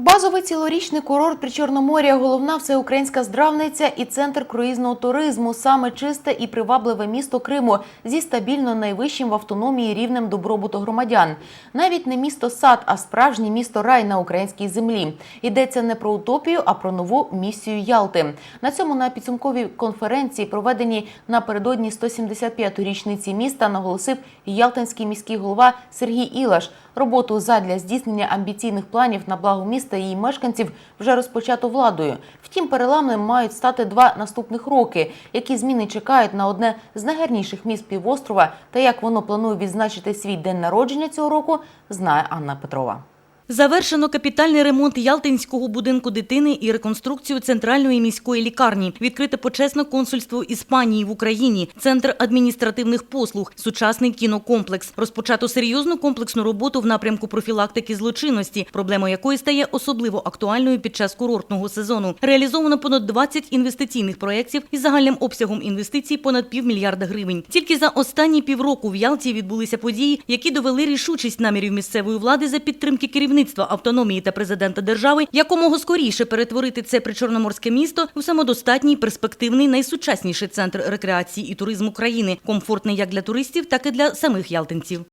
Базовий цілорічний курорт Причорномор'я – головна всеукраїнська здравниця і центр круїзного туризму. Саме чисте і привабливе місто Криму зі стабільно найвищим в автономії рівнем добробуту громадян. Навіть не місто сад, а справжнє місто рай на українській землі. Йдеться не про утопію, а про нову місію Ялти. На цьому на підсумковій конференції, проведеній напередодні 175-ї річниці міста, наголосив Ялтинський міський голова Сергій Ілаш. Роботу задля здійснення амбіційних планів на благо міста і її мешканців вже розпочато владою. Втім, переламним мають стати два наступних роки, які зміни чекають на одне з найгарніших міст півострова. Та як воно планує відзначити свій день народження цього року, знає Анна Петрова. Завершено капітальний ремонт Ялтинського будинку дитини і реконструкцію центральної міської лікарні. Відкрите почесне консульство Іспанії в Україні, центр адміністративних послуг, сучасний кінокомплекс. Розпочато серйозну комплексну роботу в напрямку профілактики злочинності, проблема якої стає особливо актуальною під час курортного сезону. Реалізовано понад 20 інвестиційних проєктів із загальним обсягом інвестицій понад півмільярда гривень. Тільки за останні півроку в Ялті відбулися події, які довели рішучість намірів місцевої влади за підтримки керівництва автономії та президента держави якомога скоріше перетворити це причорноморське місто у самодостатній, перспективний, найсучасніший центр рекреації і туризму країни, комфортний як для туристів, так і для самих ялтинців.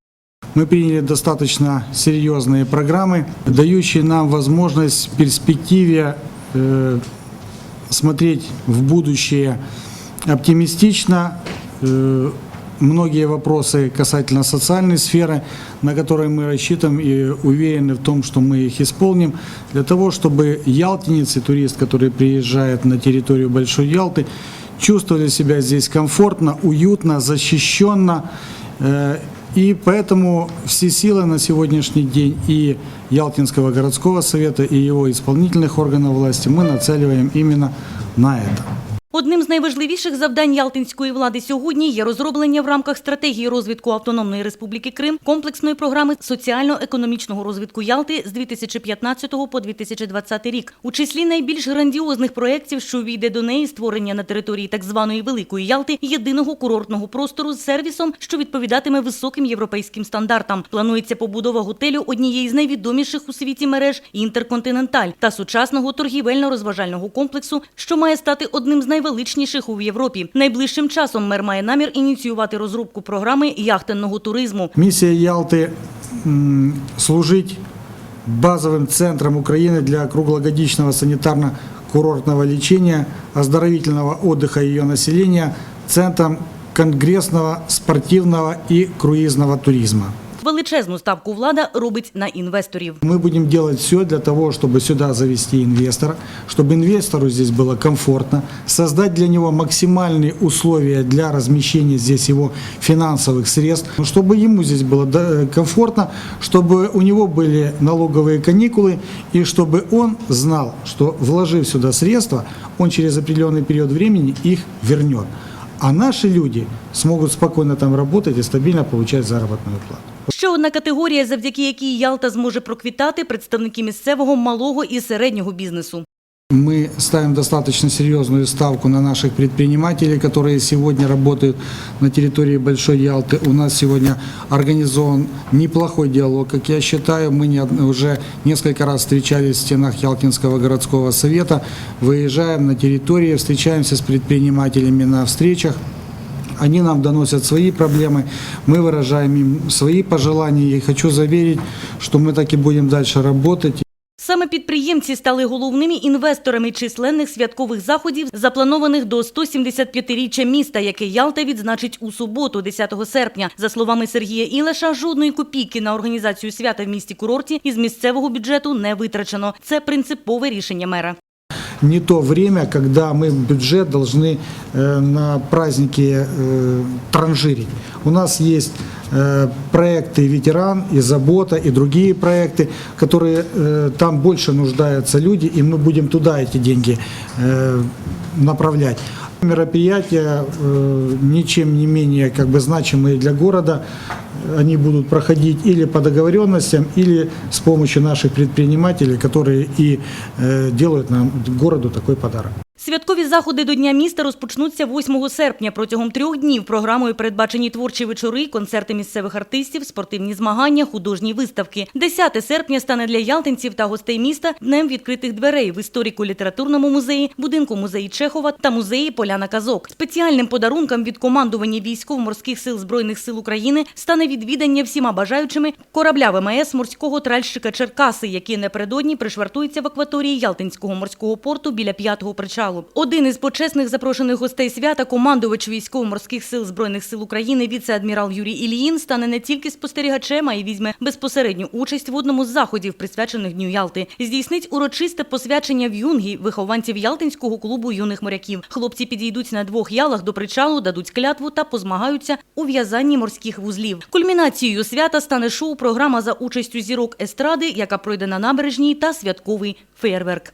Мы приняли достаточно серьезные программы, дающие нам возможность в перспективе э, смотреть в будущее оптимистично. Э, многие вопросы касательно социальной сферы, на которые мы рассчитываем и уверены в том, что мы их исполним, для того, чтобы ялтинец и турист, который приезжает на территорию Большой Ялты, чувствовали себя здесь комфортно, уютно, защищенно. Э, И поэтому все силы на сегодняшний день и Ялтинского городского совета, и его исполнительных органов власти мы нацеливаем именно на это. Одним з найважливіших завдань ялтинської влади сьогодні є розроблення в рамках стратегії розвитку Автономної Республіки Крим комплексної програми соціально-економічного розвитку Ялти з 2015 по 2020 рік. У числі найбільш грандіозних проєктів, що увійде до неї, створення на території так званої Великої Ялти єдиного курортного простору з сервісом, що відповідатиме високим європейським стандартам. Планується побудова готелю однієї з найвідоміших у світі мереж Інтерконтиненталь та сучасного торгівельно-розважального комплексу, що має стати одним з найвеличніших у Європі. Найближчим часом мер має намір ініціювати розробку програми яхтенного туризму. Миссия Ялты м, служить базовым центром Украины для круглогодичного санитарно-курортного лечения, оздоровительного отдыха ее населения, центром конгрессного, спортивного и круизного туризма. Величезну ставку влада робить на інвесторів. Мы будем делать все для того, чтобы сюда завести инвестора, чтобы инвестору здесь было комфортно, создать для него максимальные условия для размещения здесь его финансовых средств, чтобы ему здесь было да, комфортно, чтобы у него были налоговые каникулы и чтобы он знал, что вложив сюда средства, он через определенный период времени их вернет. А наши люди смогут спокойно там работать и стабильно получать заработную плату. Ще одна категорія, завдяки якій Ялта зможе проквітати представники місцевого малого і середнього бізнесу. Мы ставим достаточно серьезную ставку на наших предпринимателей, которые сегодня работают на территории Большой Ялты. У нас сегодня организован неплохой диалог, как я считаю. Мы не уже несколько раз встречались в стенах Ялтинского городского совета, выезжаем на территории, встречаемся с предпринимателями на встречах. Они нам доносят свои проблемы, мы выражаем им свои пожелания. И хочу заверить, что мы так и будем дальше работать. Саме підприємці стали головними інвесторами численних святкових заходів, запланованих до 175-річчя міста, яке Ялта відзначить у суботу, 10 серпня. За словами Сергія Ілеша, жодної копійки на організацію свята в місті курорті із місцевого бюджету не витрачено. Це принципове рішення мера не то время, когда мы бюджет должны э, на праздники э, транжирить. У нас есть э, проекты «Ветеран» и «Забота» и другие проекты, которые э, там больше нуждаются люди, и мы будем туда эти деньги э, направлять. Мероприятия э, ничем не менее как бы значимые для города, они будут проходить или по договоренностям, или с помощью наших предпринимателей, которые и э, делают нам городу такой подарок. Святкові заходи до Дня міста розпочнуться 8 серпня. Протягом трьох днів програмою передбачені творчі вечори, концерти місцевих артистів, спортивні змагання, художні виставки. 10 серпня стане для ялтинців та гостей міста днем відкритих дверей в історико-літературному музеї, будинку музеї Чехова та музеї Поляна Казок. Спеціальним подарунком від командування військово-морських сил Збройних сил України стане відвідання всіма бажаючими корабля ВМС морського тральщика Черкаси, який напередодні пришвартується в акваторії Ялтинського морського порту біля п'ятого причалу. Один із почесних запрошених гостей свята, командувач військово-морських сил Збройних сил України, віце-адмірал Юрій Ільїн, стане не тільки спостерігачем, а й візьме безпосередню участь в одному з заходів, присвячених Дню Ялти. Здійснить урочисте посвячення в юнгі вихованців Ялтинського клубу юних моряків. Хлопці підійдуть на двох ялах до причалу, дадуть клятву та позмагаються у в'язанні морських вузлів. Кульмінацією свята стане шоу-програма за участю зірок естради, яка пройде на набережній, та святковий феєрверк.